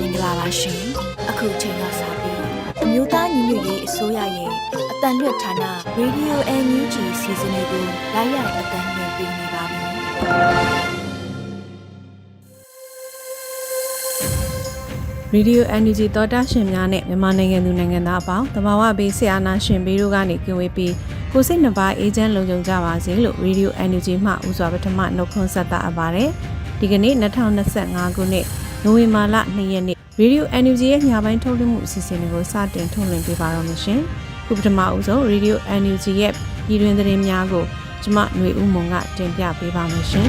မင်္ဂလာပါရှင်အခုချိန်ကစပြီးအမျိုးသားညီညွတ်ရေးအစိုးရရဲ့အတန်လွတ်ဌာန Radio NUG စီစဉ်လေးကိုလိုက်ရိုက်အတန်လွှင့်ပေးနေပါပြီရေဒီယို NUG သောတာရှင်များနဲ့မြန်မာနိုင်ငံသူနိုင်ငံသားအပေါင်းတဘာဝဘေးဆရာနာရှင်ဘေးတို့ကနေကြင်ဝေးပြီးကိုစိတ်နှပါအေဂျင့်လုံခြုံကြပါစေလို့ရေဒီယို NUG မှဥစွာပထမနှုတ်ခွန်းဆက်တာအပ်ပါတယ်ဒီကနေ့2025ခုနှစ် နိုဝင်ဘာလ2ရက်နေ့ရေဒီယို NUG ရဲ့ညပိုင်းထုတ်လွှင့်မှုအစီအစဉ်တွေကိုစတင်ထုတ်လွှင့်ပေးပါတော့မရှင်ခုပထမအဦးဆုံးရေဒီယို NUG ရဲ့ပြည်တွင်သတင်းများကိုကျမຫນွေဦးမွန်ကတင်ပြပေးပါမယ်ရှင်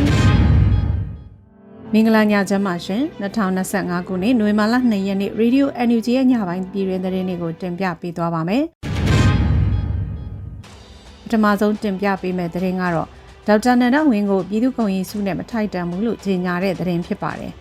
မင်္ဂလာညချမ်းပါရှင်2025ခုနှစ်နိုဝင်ဘာလ2ရက်နေ့ Radio NUG ရဲ့ညပိုင်းပြည်တွင်သတင်းတွေကိုတင်ပြပေးသွားပါမယ်ပထမဆုံးတင်ပြပေးမယ့်သတင်းကတော့ဒေါက်တာနန္ဒဝင်းကိုပြည်သူ့ကုံရေးစုနဲ့မထိုက်တန်ဘူးလို့ကြေညာတဲ့သတင်းဖြစ်ပါတယ်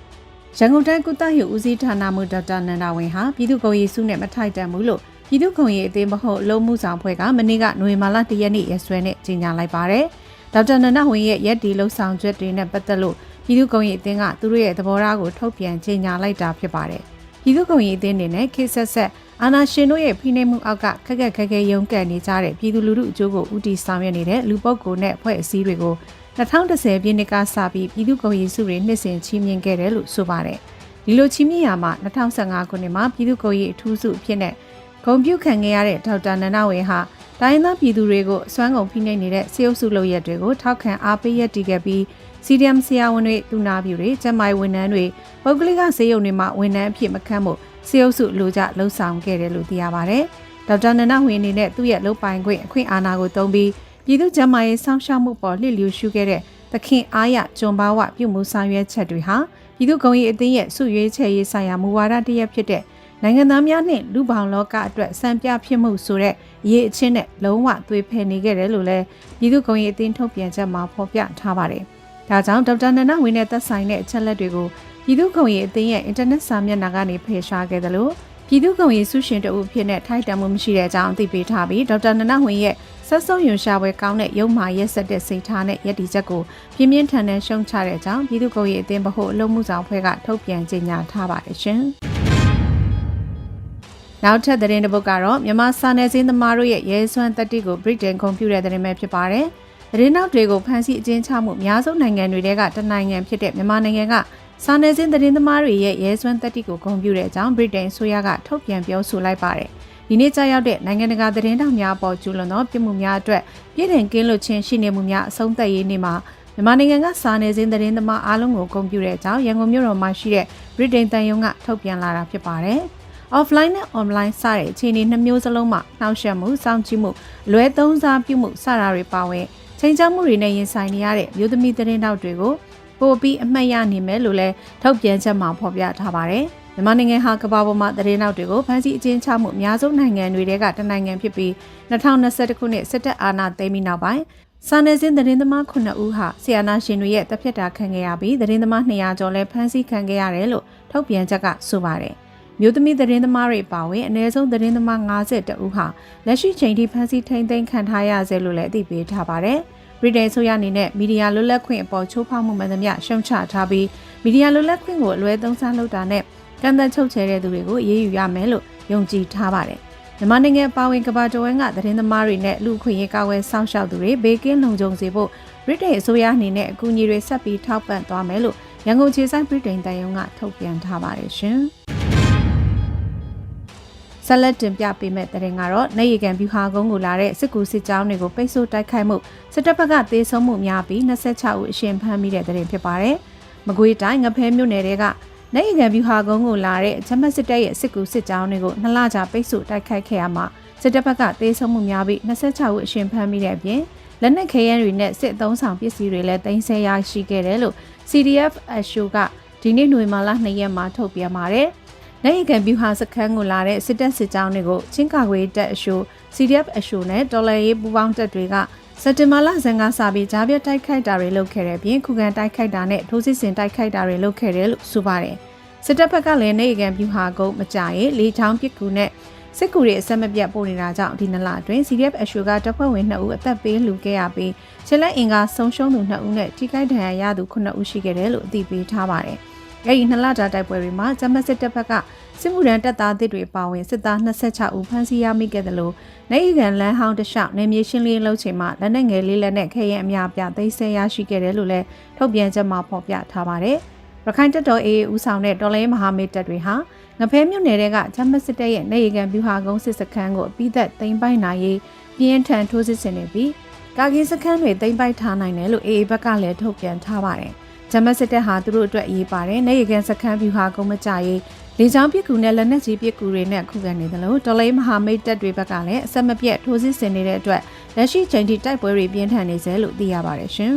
ရန်ကုန်တိုင်းကုသရေးဦးစီးဌာနမှဒေါက်တာနန္ဒဝင်းဟာပြည်သူ့ကုံရေးစုနဲ့မထိုက်တန်ဘူးလို့ပြည်သူ့ခုံရေးအသင်းမဟုတ်အလုံးမှုဆောင်ဖွဲ့ကမနေ့ကနိုဝင်ဘာလ၁ရက်နေ့ရက်စွဲနဲ့ကြေညာလိုက်ပါတယ်။ဒေါက်တာနန္ဒဝင်းရဲ့ရက်ဒီလှုပ်ဆောင်ချက်တွေနဲ့ပတ်သက်လို့ပြည်သူ့ခုံရေးအသင်းကသူတို့ရဲ့သဘောထားကိုထုတ်ပြန်ကြေညာလိုက်တာဖြစ်ပါတယ်။ပြည်သူ့ခုံရေးအသင်းအနေနဲ့ခေတ်ဆက်ဆက်အာနာရှင်တို့ရဲ့ဖိနှိပ်မှုအောက်ကခက်ခက်ခဲခဲရုန်းကန်နေကြတဲ့ပြည်သူလူထုအကျိုးကိုဦးတည်ဆောင်ရွက်နေတဲ့လူပုဂ္ဂိုလ်နဲ့အဖွဲ့အစည်းတွေကို 2010ပြည့်နှစ်ကစပြီးပြည်သူ့ခုံရေးစုတွေနှစ်စဉ်ချီးမြှင့်ခဲ့တယ်လို့ဆိုပါတယ်။ဒီလိုချီးမြှင့်ရမှာ2015ခုနှစ်မှာပြည်သူ့ခုံရေးအထူးစုအဖြစ်နဲ့ဂုံပြုတ်ခံခဲ့ရတဲ့ဒေါက်တာနန္ဒဝေဟာတိုင်းသားပြည်သူတွေကိုအစွမ်းကုန်ဖိနှိပ်နေတဲ့စေအုပ်စုလုပ်ရက်တွေကိုထောက်ခံအားပေးရတည်ခဲ့ပြီး CDM ဆရာဝန်တွေတူနာပြူတွေကျန်းမာရေးဝန်ထမ်းတွေပုဂ္ဂလိကစေယုံတွေမှာဝန်ထမ်းအဖြစ်မခန့်ဖို့စေအုပ်စုလိုကြလှုံ့ဆော်ခဲ့တယ်လို့သိရပါဗျ။ဒေါက်တာနန္ဒဝင်းအနေနဲ့သူ့ရဲ့လုပ်ပိုင်ခွင့်အခွင့်အာဏာကိုသုံးပြီး ပြည်သူ့ကျန်းမာရေးစောင့်ရှောက်မှုပေါ်လှစ်လျူရှုခဲ့တဲ့သခင်အားရဂျွန်ဘာဝပြုမှုဆောင်ရွက်ချက်တွေဟာပြည်သူ့ဂုဏ်ရေးအသင်းရဲ့စုရွေးချယ်ရေးဆိုင်ရာမူဝါဒတစ်ရပ်ဖြစ်တဲ့နိုင်ငံသားများနှင့်လူပေါင်းလောကအတွက်စံပြဖြစ်မှုဆိုတဲ့အရေးအချင်းနဲ့လုံးဝသွေးဖယ်နေခဲ့တယ်လို့လည်းပြည်သူ့ဂုဏ်ရေးအသင်းထုတ်ပြန်ချက်မှာဖော်ပြထားပါတယ်။ဒါကြောင့်ဒေါက်တာနန္ဒဝင်းနဲ့သက်ဆိုင်တဲ့အချက်လက်တွေကိုပြည်သူ့ဂုဏ်ရေးအသင်းရဲ့အင်တာနက်စာမျက်နှာကနေဖယ်ရှားခဲ့တယ်လို့ပြည်သူ့ဂုဏ်ရေးဆုရှင်တဦးဖြစ်တဲ့ထိုက်တန်မှုမရှိတဲ့အကြောင်းသိပေးထားပြီးဒေါက်တာနန္ဒဝင်းရဲ့ ဆက်ဆုံးယွန်ရှာပွဲကောင်းတဲ့ရုံမာရက်ဆက်တဲ့စိတ်ထားနဲ့ရည်တည်ချက်ကိုပြင်းပြင်းထန်ထန်ရှုံချတဲ့အကြောင်းပြည်သူ့ဂုဏ်ရေးအသင်းဗဟိုအလုံးမှုဆောင်ဖွဲ့ကထုတ်ပြန်ကြေညာထားပါတယ်ရှင်။နောက်ထပ်သတင်းတစ်ပုဒ်ကတော့မြန်မာစာနယ်ဇင်းသမားတို့ရဲ့ရဲစွမ်းတက်တိကို Britain ကွန်ပျူတာသတင်းပဲဖြစ်ပါတယ်။သတင်းနောက်တွေကိုဖန်ဆီးအကျဉ်းချမှုအများဆုံးနိုင်ငံတွေထဲကတနိုင်ငံဖြစ်တဲ့မြန်မာနိုင်ငံကစာနယ်ဇင်းသတင်းသမားတွေရဲ့ရဲစွမ်းတက်တိကိုဂုဏ်ပြုတဲ့အကြောင်း Britain ဆိုရကထုတ်ပြန်ပြောဆိုလိုက်ပါတယ်။ ဒီနေ့ကြာရောက်တဲ့နိုင်ငံတကာသတင်းတောက်များပေါ်ကျူးလွန်သောပြစ်မှုများအတွက်ပြည်ထောင်ကင်းလွတ်ခြင်းရှိနေမှုများအဆုံးသတ်ရေးနေ့မှာမြန်မာနိုင်ငံကစာနယ်ဇင်းသတင်းသမားအားလုံးကိုဂုဏ်ပြုတဲ့အကြောင်းရန်ကုန်မြို့တော်မှာရှိတဲ့ Britain တန်ယုံကထုတ်ပြန်လာတာဖြစ်ပါတယ်။ offline နဲ့ online စတဲ့အခြေအနေနှမျိုးစလုံးမှာနှောက်ယှက်မှုစောင့်ကြည့်မှုလွဲသုံးစားပြုမှုစတာတွေပါဝင်ချိန်ချမှုတွေနဲ့ရင်ဆိုင်နေရတဲ့မျိုးသမီးသတင်းတောက်တွေကိုပို့ပြီးအမှတ်ရနိုင်မယ်လို့လည်းထုတ်ပြန်ချက်မှာဖော်ပြထားပါတယ်။ မြန်မာနိုင်ငံဟာကမ္ဘာပေါ်မှာသတင်းတောက်တွေကိုဖမ်းဆီးအကျဉ်းချမှုအများဆုံးနိုင်ငံတွေကတနိုင်ငံဖြစ်ပြီး2021ခုနှစ်စစ်တပ်အာဏာသိမ်းပြီးနောက်ပိုင်းစာနယ်ဇင်းသတင်းသမား9ဦးဟာဆီယနာရှင်တွေရဲ့တပ်ဖြတ်တာခံခဲ့ရပြီးသတင်းသမား200ကျော်လည်းဖမ်းဆီးခံခဲ့ရတယ်လို့ထုတ်ပြန်ချက်ကဆိုပါတယ်။မြို့သမီးသတင်းသမားတွေပါဝင်အ ਨੇ ဆုံးသတင်းသမား50ဦးဟာလက်ရှိချိန်ထိဖမ်းဆီးထိန်းသိမ်းခံထားရဆဲလို့လည်းအသိပေးထားပါတယ်။ဗြိတိန်ဆိုရအနေနဲ့မီဒီယာလွတ်လပ်ခွင့်အပေါ်ချိုးဖောက်မှုမှန်သမျှရှုံချထားပြီးမီဒီယာလွတ်လပ်ခွင့်ကိုအလွဲသုံးစားလုပ်တာနဲ့ ကန့်သတ်ချုပ်ချယ်တဲ့သူတွေကိုအရေးယူရမယ်လို့ယုံကြည်ထားပါတယ်။မြန်မာနိုင်ငံပါဝင်ကဘာတဝန်းကသတင်းသမားတွေနဲ့လူခွင့်ရေးကာကွယ်စောင့်ရှောက်သူတွေဘေးကင်းလုံခြုံစေဖို့ဗြိတိန်အစိုးရအနေနဲ့အကူအညီတွေဆက်ပြီးထောက်ပံ့သွားမယ်လို့ရန်ကုန်ခြေဆိုင်ဗြိတိန်တန်ယုံကထုတ်ပြန်ထားပါတယ်ရှင်။ဆက်လက်တင်ပြပေးမယ့်တဲ့ရင်ကတော့နေရီကန်ဗျူဟာကုန်းကိုလာတဲ့စစ်ကူစစ်ကြောင်းတွေကိုပိတ်ဆို့တိုက်ခိုက်မှုစစ်တပ်ဘက်ကသေဆုံးမှုများပြီး26ဦးအရှင်ဖမ်းမိတဲ့တဲ့ရင်ဖြစ်ပါတယ်။မကွေးတိုင်းငဖဲမြို့နယ်တဲက နေရီကန်ဗျူဟာကုန်းကိုလာတဲ့ဂျမတ်စစ်တပ်ရဲ့စစ်ကူစစ်ကြောင်းတွေကိုနှစ်လကြာပိတ်ဆို့တိုက်ခိုက်ခဲ့ရမှာစစ်တပ်ဘက်ကသေဆုံးမှုများပြီး26ဦးအရှင်ဖမ်းမိတဲ့အပြင်လက်နက်ခဲယမ်းတွေနဲ့စစ်အုံဆောင်ပစ္စည်းတွေလည်းတင်ဆက်ရရှိခဲ့တယ်လို့ CDF အရှိုကဒီနေ့ຫນွေမာလာ2ရက်မှာထုတ်ပြန်ပါတယ်။နိုင်ရကန်ဗျူဟာစခန်းကိုလာတဲ့စစ်တပ်စစ်ကြောင်းတွေကိုချင်းကာကွယ်တပ်အရှို CDF အရှိုနဲ့တော်လှန်ရေးပူးပေါင်းတပ်တွေက စက်တင်ဘာလဇန်ကစပြီးကြားပြတိုက်ခိုက်တာတွေလုပ်ခဲ့တဲ့ပြင်ခုခံတိုက်ခိုက်တာနဲ့ထိုးစစ်ဆင်တိုက်ခိုက်တာတွေလုပ်ခဲ့တယ်လို့ဆိုပါတယ်စစ်တပ်ဘက်ကလည်းနေရကန်ဗျူဟာကုန်းမကြရဲလေချောင်းပစ်ကူနဲ့စစ်ကူတွေအဆက်မပြတ်ပို့နေတာကြောင့်ဒီနလအတွင်း CDF အရှိုကတပ်ဖွဲ့ဝင်2ဦးအသက်ပေးလူခဲ့ရပြီးချက်လက်အင်ကဆုံးရှုံးသူ2ဦးနဲ့ထိခိုက်ဒဏ်ရာရသူ9ဦးရှိခဲ့တယ်လို့အသိပေးထားပါတယ်။ဒအဲဒီနှစ်လတာတိုက်ပွဲတွေမှာဂျမတ်စစ်တပ်ဘက်က စစ်မှုထမ်းတပ်သားအသစ်တွေပါဝင်စစ်သား26ဦးဖမ်းဆီးရမိခဲ့တယ်လို့နိုင်ကန်လန်းဟောင်းတလျှောက်နေမြေရှင်းလင်းလုပ်ချိန်မှာလက်နက်ငယ်လေးလက်နဲ့ခဲရင်အများပြသိမ်းဆည်းရရှိခဲ့တယ်လို့လည်းထုတ်ပြန်ချက်မှာဖော်ပြထားပါတယ်။ရခိုင်တပ်တော် AA ဦးဆောင်တဲ့တော်လိုင်းမဟာမိတ်တပ်တွေဟာငဖဲမြို့နယ်တွေကဂျမတ်စစ်တပ်ရဲ့နေရီကန်ဗျူဟာကုန်းစစ်စခန်းကိုအပိသက်သိမ်းပိုက်နိုင်ရေးပြင်းထန်ထိုးစစ်ဆင်နေပြီးကာကင်းစခန်းတွေသိမ်းပိုက်ထားနိုင်တယ်လို့ AA ဘက်ကလည်းထုတ်ပြန်ထားပါတယ်။ဂျမတ်စစ်တပ်ဟာသူတို့အတွက်အရေးပါတယ်။နေရီကန်စခန်းဗျူဟာကုန်းမကြရေး လေကြောင်းပစ်ကူနဲ့လက်နက်ကြီးပစ်ကူတွေနဲ့ခုခံနေတယ်လို့တော်လိုင်းမဟာမိတ်တပ်တွေဘက်ကလည်းအဆက်မပြတ်ထိုးစစ်ဆင်နေတဲ့အတွက်လက်ရှိချိန်ထိတိုက်ပွဲတွေပြင်းထန်နေစေလို့သိရပါတယ်ရှင်။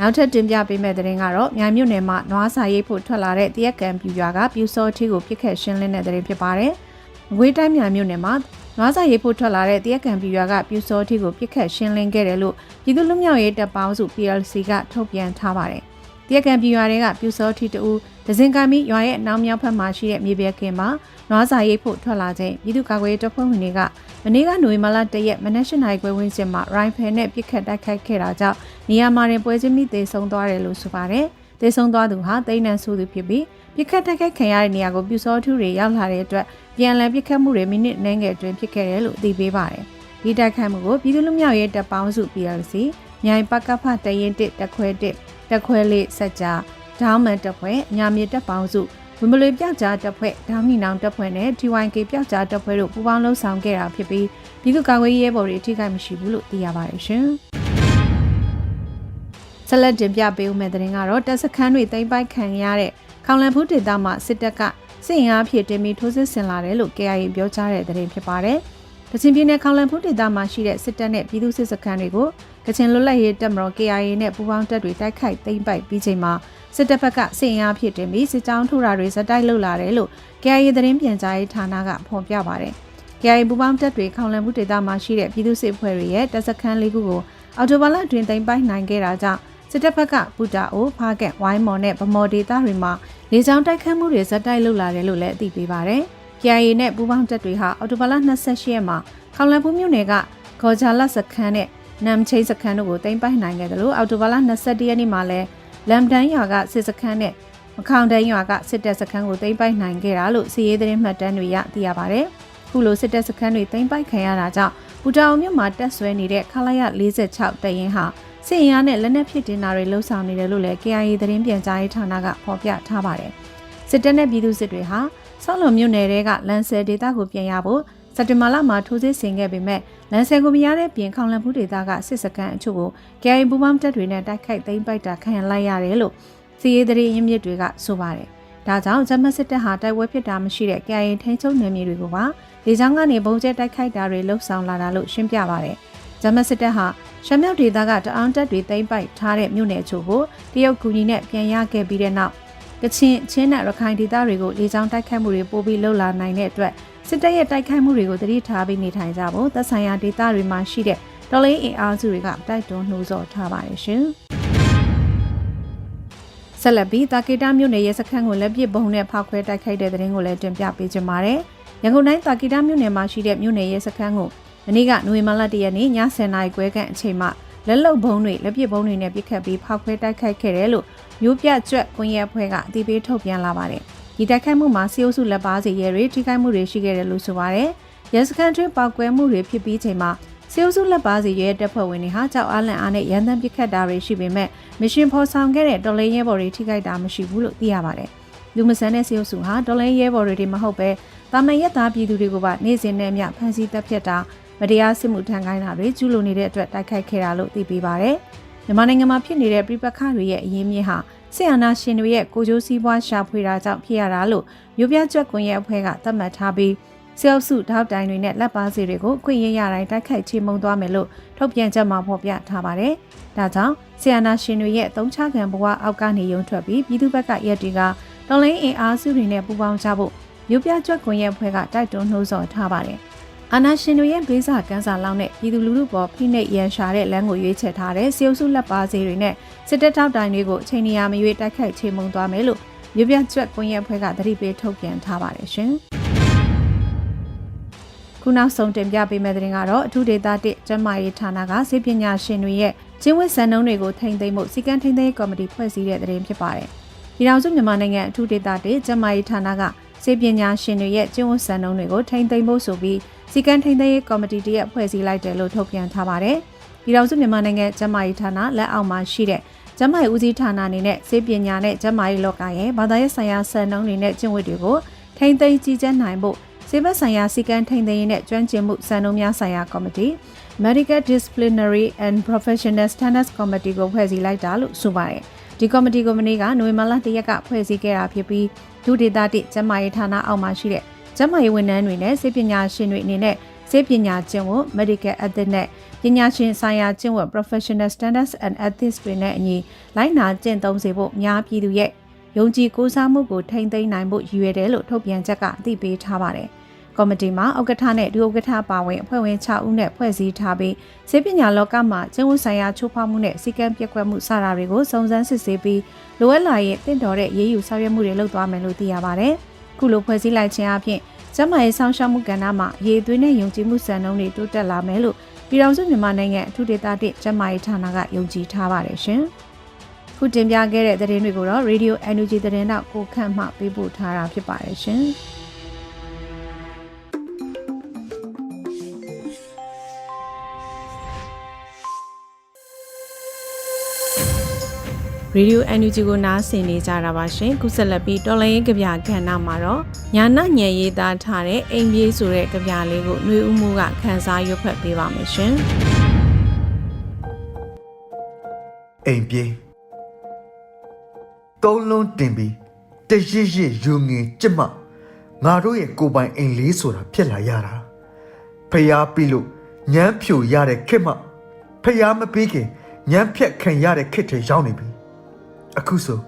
နောက်ထပ်တင်ပြပေးမယ့်သတင်းကတော့မြိုင်မြို့နယ်မှာနွားစာရိတ်ဖို့ထွက်လာတဲ့တရက်ကံပြူရွာကပြူစောထီကိုပြစ်ခတ်ရှင်းလင်းတဲ့သတင်းဖြစ်ပါတယ်။ငွေတိုင်းမြိုင်မြို့နယ်မှာနွားစာရိတ်ဖို့ထွက်လာတဲ့တရက်ကံပြူရွာကပြူစောထီကိုပြစ်ခတ်ရှင်းလင်းခဲ့တယ်လို့ပြည်သူ့လူမျိုးရေးတပ်ပေါင်းစု PLC ကထုတ်ပြန်ထားပါတယ်။တရက်ကံပြူရွာတွေကပြူစောထီတူ ဒဇင်ကမီရွာရဲ့အနောက်မြောက်ဘက်မှာရှိတဲ့မြေပြကင်မှာနွားစာရိတ်ဖို့ထွက်လာခြင်းပြည်သူ့ကာကွယ်ရေးတပ်ဖွဲ့ဝင်တွေကမနေ့ကနိုဝင်ဘာလ၁ရက်မနက်၈နာရီခွဲဝန်းကျင်မှာရိုင်ဖယ်နဲ့ပြစ်ခတ်တိုက်ခိုက်ခဲ့တာကြောင့်နေရာမှာတင်ပွဲချင်းမိသေဆုံးသွားတယ်လို့ဆိုပါတယ်။သေဆုံးသွားသူဟာတိန်းနန်ဆိုသူဖြစ်ပြီးပြစ်ခတ်တိုက်ခိုက်ခံရတဲ့နေရာကိုပြူစောထူတွေရောက်လာတဲ့အတွက်ပြန်လည်ပြစ်ခတ်မှုတွေမိနစ်နှဲငယ်အတွင်းဖြစ်ခဲ့တယ်လို့သိပေးပါတယ်။ဒီတိုက်ခိုက်မှုကိုပြည်သူ့လူမျိုးရေးတပ်ပေါင်းစု PLC မြိုင်ပကဖတရင်တစ်တက်ခွဲတစ်တက်ခွဲလေးစက်ကြ ဒေါင်းမန်တပ်ဖွဲ့ညာမြေတပ်ပေါင်းစုဝင်းမလွေပြောက်ကြားတပ်ဖွဲ့ဒေါင်းမိနောင်တပ်ဖွဲ့နဲ့ TYK ပြောက်ကြားတပ်ဖွဲ့တို့ပူးပေါင်းလှုပ်ဆောင်ခဲ့တာဖြစ်ပြီးပြည်သူ့ကာကွယ်ရေးဘော်တွေအထိကိမရှိဘူးလို့သိရပါတယ်ရှင်။ဆက်လက်တင်ပြပေးဦးမယ့်သတင်းကတော့တပ်စခန်းတွေတိမ့်ပိုက်ခံရတဲ့ခေါင်လန်ဖူးဒေသမှာစစ်တပ်ကစစ်ရင်အားဖြည့်တင်ပြီးထိုးစစ်ဆင်လာတယ်လို့ KIA ပြောကြားတဲ့သတင်းဖြစ်ပါတယ်။ကချင်ပြည်နယ်ခေါင်လန်ဖူးဒေသမှာရှိတဲ့စစ်တပ်နဲ့ပြည်သူ့စစ်စခန်းတွေကိုကချင်လွတ်လပ်ရေးတပ်မတော် KIA နဲ့ပူးပေါင်းတပ်တွေတိုက်ခိုက်သိမ်းပိုက်ပြီးချိန်မှာ စစ်တပ်ဘက်ကစစ်ရင်အားဖြည့်တင်ပြီးစစ်ကြောင်းထူတာတွေဇက်တိုက်လုပ်လာတယ်လို့ KIA သတင်းပြန်ကြားရေးဌာနကဖော်ပြပါတယ်။ KIA ပူးပေါင်းတပ်တွေခေါင်လန်မှုဒေသမှာရှိတဲ့ပြည်သူ့စစ်အဖွဲ့တွေရဲ့တပ်စခန်းလေးခုကိုအော်တိုဘာလတွင်သိမ်းပိုက်နိုင်ခဲ့တာကြောင့်စစ်တပ်ဘက်ကပူတာအိုဖားကက်ဝိုင်းမော်နဲ့ဗမော်ဒေသတွေမှာလေကြောင်းတိုက်ခတ်မှုတွေဇက်တိုက်လုပ်လာတယ်လို့လည်းအသိပေးပါတယ်။ KIA နဲ့ပူးပေါင်းတပ်တွေဟာအော်တိုဘာလ28ရက်မှာခေါင်လန်မှုမြို့နယ်ကဂေါ်ဂျာလစခန်းနဲ့နမ်ချိတ်စခန်းတို့ကိုသိမ်းပိုက်နိုင်ခဲ့တယ်လို့အော်တိုဘာလ21ရက်နေ့မှာလည်း လမ်ဒန်ရွာကစစ်စခန်းနဲ့မခေါင်တန်းရွာကစစ်တပ်စခန်းကိုသိမ်းပိုက်နိုင်ခဲ့တာလို့စီးရေးသတင်းမှတ်တမ်းတွေရသိရပါတယ်။ခုလိုစစ်တပ်စခန်းတွေသိမ်းပိုက်ခံရတာကြောင့်ပူတာအောင်မြို့မှာတက်ဆွဲနေတဲ့ခလာရ46တရင်ဟာစစ်ရင်အားနဲ့လက်နက်ဖြစ်တင်တာတွေလှုပ်ဆောင်နေတယ်လို့လည်း KIA သတင်းပြန်ကြားရေးဌာနကဖော်ပြထားပါတယ်။စစ်တပ်နဲ့ပြည်သူစစ်တွေဟာဆောက်လုံမြို့နယ်တွေကလန်ဆယ်ဒေသကိုပြန်ရဖို့စက်တင်ဘာလမှာထိုးစစ်ဆင်ခဲ့ပေမဲ့ လန်ဆယ်ကိုမရတဲ့ပြင်ခေါင်လန်ဘူးဒေသကစစ်စခန်းအချို့ကို KIA ပူးပေါင်းတပ်တွေနဲ့တိုက်ခိုက်သိမ်းပိုက်တာခံရလိုက်ရတယ်လို့စီးရေးသတင်းရင်းမြစ်တွေကဆိုပါတယ်။ဒါကြောင့်ဂျမတ်စစ်တပ်ဟာတိုက်ပွဲဖြစ်တာမရှိတဲ့ KIA ထိန်းချုပ်နယ်မြေတွေကိုပါလေကြောင်းကနေပုံကျဲတိုက်ခိုက်တာတွေလှုပ်ဆောင်လာတာလို့ရှင်းပြပါတယ်။ဂျမတ်စစ်တပ်ဟာရှမ်းမြောက်ဒေသကတအောင်တပ်တွေသိမ်းပိုက်ထားတဲ့မြို့နယ်အချို့ကိုတရုတ်ကူညီနဲ့ပြန်ရခဲ့ပြီးတဲ့နောက်ကချင်ချင်းနဲ့ရခိုင်ဒေသတွေကိုလေကြောင်းတိုက်ခိုက်မှုတွေပိုပြီးလှုပ်လာနိုင်တဲ့အတွက် စစ်တပ်ရဲ့တိုက်ခိုက်မှုတွေကိုတတိထားပြီးနေထိုင်ကြဖို့သက်ဆိုင်ရာဒေသတွေမှာရှိတဲ့တော်လေးအင်အားစုတွေကတိုက်တွန်းနှိုးဆော်ထားပါတယ်ရှင်။ဆက်လက်ပြီးတာကေတာမြို့နယ်ရဲစခန်းကိုလက်ပစ်ပုံနဲ့ဖောက်ခွဲတိုက်ခိုက်တဲ့တဲ့ရင်ကိုလည်းတင်ပြပေးကြပါမယ်။ရန်ကုန်တိုင်းတာကေတာမြို့နယ်မှာရှိတဲ့မြို့နယ်ရဲစခန်းကိုမနေ့ကနိုဝင်ဘာလ၁ရက်နေ့ည10:00နာရီခွဲခန့်အချိန်မှာလက်လုံဘုံတွေလက်ပစ်ဘုံတွေနဲ့ပစ်ခတ်ပြီးဖောက်ခွဲတိုက်ခိုက်ခဲ့တယ်လို့မျိုးပြကျွတ်ကွန်ရက်အဖွဲ့ကအတည်ပြုထုတ်ပြန်လာပါတယ်။ ဒီတိုက်ခိုက်မှုမှာစီအုပ်စုလက်ပါစီရဲတွေထိခိုက်မှုတွေရှိခဲ့တယ်လို့ဆိုပါတယ်။ရဲစခန်းတွင်ပောက်ကွဲမှုတွေဖြစ်ပြီးချိန်မှာစီအုပ်စုလက်ပါစီရဲတပ်ဖွဲ့ဝင်တွေဟာကြောက်အားလန့်အားနဲ့ရန်တမ်းပစ်ခတ်တာတွေရှိပေမဲ့မရှင်ဖော်ဆောင်ခဲ့တဲ့တော်လင်းရဲဘော်တွေထိခိုက်တာမရှိဘူးလို့သိရပါတယ်။လူမဆန်တဲ့စီအုပ်စုဟာတော်လင်းရဲဘော်တွေမဟုတ်ပဲတာမန်ရက်သားပြည်သူတွေကိုပါနေ့စဉ်နဲ့အမျှဖမ်းဆီးတပ်ဖြတ်တာမတရားစစ်မှုထမ်းခိုင်းတာတွေကျူးလွန်နေတဲ့အတွက်တိုက်ခိုက်ခဲ့တာလို့သိပေးပါဗျ။မြန်မာနိုင်ငံမှာဖြစ်နေတဲ့ပြပခတွေရဲ့အရင်းမြစ်ဟာ ဆီယနာရှင်တွေရဲ့ကိုကြိုးစည်းပွားရှာဖွေတာကြောင့်ဖြစ်ရတာလို့မြို့ပြကျွတ်ကွန်ရဲ့အဖွဲ့ကသတ်မှတ်ထားပြီးဆဲလ်စုထောက်တိုင်တွေနဲ့လက်ပါစီတွေကိုအခွင့်အရေးရတိုင်းတိုက်ခိုက်ချေမှုန်းသွားမယ်လို့ထုတ်ပြန်ချက်မှာဖော်ပြထားပါတယ်။ဒါကြောင့်ဆီယနာရှင်တွေရဲ့သုံးချခံဘဝအောက်ကနေရုံထွက်ပြီးပြည်သူဘက်ကရက်တွေကတော်လိုင်းအင်အားစုတွေနဲ့ပူးပေါင်းကြဖို့မြို့ပြကျွတ်ကွန်ရဲ့အဖွဲ့ကတိုက်တွန်းနှိုးဆော်ထားပါတယ်။ အာနာရှင်တွေရဲ့ဘေးစာကန်းစာလောက်နဲ့ပြည်သူလူထုပေါ်ဖိနှိပ်ရန်ရှာတဲ့လမ်းကိုရွေးချယ်ထားတဲ့စီအုပ်စုလက်ပါစီတွေနဲ့စစ်တပ်ထောက်တိုင်တွေကိုအချိန်နေရာမရွေးတိုက်ခိုက်ချေမှုန်းသွားမယ်လို့မြို့ပြကျွတ်ကွန်ရက်ဖွဲ့ကသတိပေးထုတ်ပြန်ထားပါတယ်ရှင်။ခုနောက်ဆုံးတင်ပြပေးမယ့်သတင်းကတော့အထူးဒေသတစ်ကျန်းမာရေးဌာနကဆေးပညာရှင်တွေရဲ့ကျင်းဝတ်စံနှုန်းတွေကိုထိန်းသိမ်းမှုစီကံထိန်းသိမ်းရေးကော်မတီဖွဲ့စည်းတဲ့သတင်းဖြစ်ပါတယ်။ပြည်ထောင်စုမြန်မာနိုင်ငံအထူးဒေသတေကျမကြီးဌာနက စေပညာရှင်တွေရဲ့ကျင်းဝတ်စံနှုန်းတွေကိုထိန်းသိမ်းဖို့ဆိုပြီးစီကံထိန်းသိမ်းရေးကော်မတီတရက်ဖွဲ့စည်းလိုက်တယ်လို့ထုတ်ပြန်ထားပါတယ်။ပြည်ထောင်စုမြန်မာနိုင်ငံကျမကြီးဌာနလက်အောက်မှာရှိတဲ့ကျမကြီးဦးစီးဌာနအနေနဲ့စေပညာနဲ့ကျမကြီးလောကရဲ့ဘာသာရေးဆိုင်ရာစံနှုန်းတွေနဲ့ကျင့်ဝတ်တွေကိုထိန်းသိမ်းကြီးကြပ်နိုင်ဖို့စေဘက်ဆိုင်ရာစီကံထိန်းသိမ်းရေးနဲ့ကျွမ်းကျင်မှုစံနှုန်းများဆိုင်ရာကော်မတီ Medical Disciplinary and Professional Standards Committee ကိုဖွဲ့စည်းလိုက်တာလို့ဆိုပါတယ်။ ဒီကော်မတီကမနေ့ကနိုဝင်ဘာလ၁ရက်ကဖွဲ့စည်းခဲ့တာဖြစ်ပြီးဒုဒေသတိကျန်းမာရေးဌာနအောက်မှာရှိတဲ့ကျန်းမာရေးဝန်ထမ်းတွေနဲ့ဆေးပညာရှင်တွေအနေနဲ့ဆေးပညာကျင့်ဝတ် Medical Ethics နဲ့ပညာရှင်ဆိုင်ရာကျင့်ဝတ် Professional Standards and Ethics တွေနဲ့အညီလိုက်နာကျင့်သုံးစေဖို့များပြည်သူရဲ့ယုံကြည်ကိုးစားမှုကိုထိန်းသိမ်းနိုင်ဖို့ရည်ရွယ်တယ်လို့ထုတ်ပြန်ချက်ကအသိပေးထားပါတယ်။ ကော်မတီမှာဥက္ကဋ္ဌနဲ့ဒုဥက္ကဋ္ဌပါဝင်အဖွဲ့ဝင်6ဦးနဲ့ဖွဲ့စည်းထားပြီးစေပညာလောကမှာကျင့်ဝတ်ဆိုင်ရာချိုးဖောက်မှုနဲ့စီကံပြက်ကွက်မှုစတာတွေကိုစုံစမ်းစစ်ဆေးပြီးလိုအပ်လာရင်တင့်တော်တဲ့ရေးယူဆောင်ရွက်မှုတွေလုပ်သွားမယ်လို့သိရပါတယ်။ခုလိုဖွဲ့စည်းလိုက်ခြင်းအပြင်ကျန်းမာရေးဆောင်ရှောက်မှုကဏ္ဍမှာရေသွေးနဲ့ယုံကြည်မှုစံနှုန်းတွေတိုးတက်လာမယ်လို့ပြည်ထောင်စုမြန်မာနိုင်ငံအထူးဒေသတစ်ကျန်းမာရေးဌာနကယုံကြည်ထားပါတယ်ရှင်။ခုတင်ပြခဲ့တဲ့သတင်းတွေကိုတော့ Radio Energy သတင်းတော့ကိုခန့်မှပေးပို့ထားတာဖြစ်ပါတယ်ရှင်။ Radio NUG ကိုနားဆင်နေကြတာပါရှင်ခုဆက်လက်ပြီးတော်လိုင်းရေးကြပြခန္ဓာမှာတော့ညာနာညံရေးသားထားတဲ့အိမ်ပြေးဆိုတဲ့ကြပြလေးကိုຫນွေဦးမှုကခန်းစားရွတ်ဖတ်ပေးပါမယ်ရှင်အိမ်ပြေးသုံးလုံးတင်ပြီးတရစ်ရစ်ယူငင်ကြက်မငါတို့ရဲ့ကိုယ်ပိုင်အိမ်လေးဆိုတာဖြစ်လာရတာဖျားပြီးလို့ညမ်းဖြူရတဲ့ခက်မဖျားမပြီးခင်ညမ်းဖြက်ခံရတဲ့ခက်တွေရောက်နေပြီ အခုဆို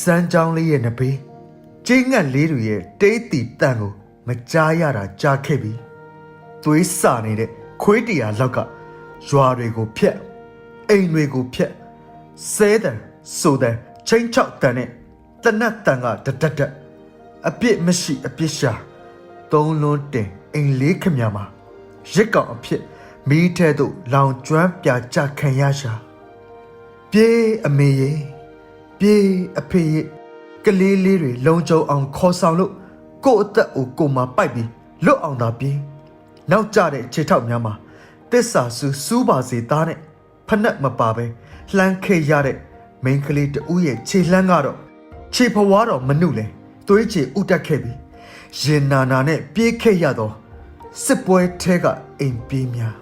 စမ်းကြောင်းလေးရဲ့နဘေးကျင်းငတ်လေးတွေရဲ့တေးတီတန်ကိုမကြားရတာကြားခဲ့ပြီသွေးစနေတဲ့ခွေးတရာလောက်ကရွာတွေကိုဖျက်အိမ်တွေကိုဖျက်ဆဲတန်ဆိုတန်ချင်းချောက်တန်နဲ့တနတ်တန်ကတဒတ်ဒတ်အပြစ်မရှိအပြစ်ရှာသုံးလုံးတင်အိမ်လေးခမများမှာရစ်ကောင်အဖြစ်မီးထဲသို့လောင်ကျွမ်းပြကြခံရရှာပြေးအမေရေ ပြေးအဖေရေကလေးလေးတွေလုံကြုံအောင်ခေါ်ဆောင်လို့ကိုယ့်အသက်ကိုကိုယ်မှာပိုက်ပြီးလွတ်အောင်သာပြေးနောက်ကျတဲ့ခြေထောက်များမှာတစ္ဆာဆူစူးပါစေသားနဲ့ဖက်နှက်မပါပဲလှမ်းခဲ့ရတဲ့မိန်းကလေးတူရဲ့ခြေလှမ်းကတော့ခြေဖွားတော့မနုလဲသွေးခြေဥတက်ခဲ့ပြီးရင်နာနာနဲ့ပြေးခဲ့ရတော့စစ်ပွဲထဲကအိမ်ပြေးများ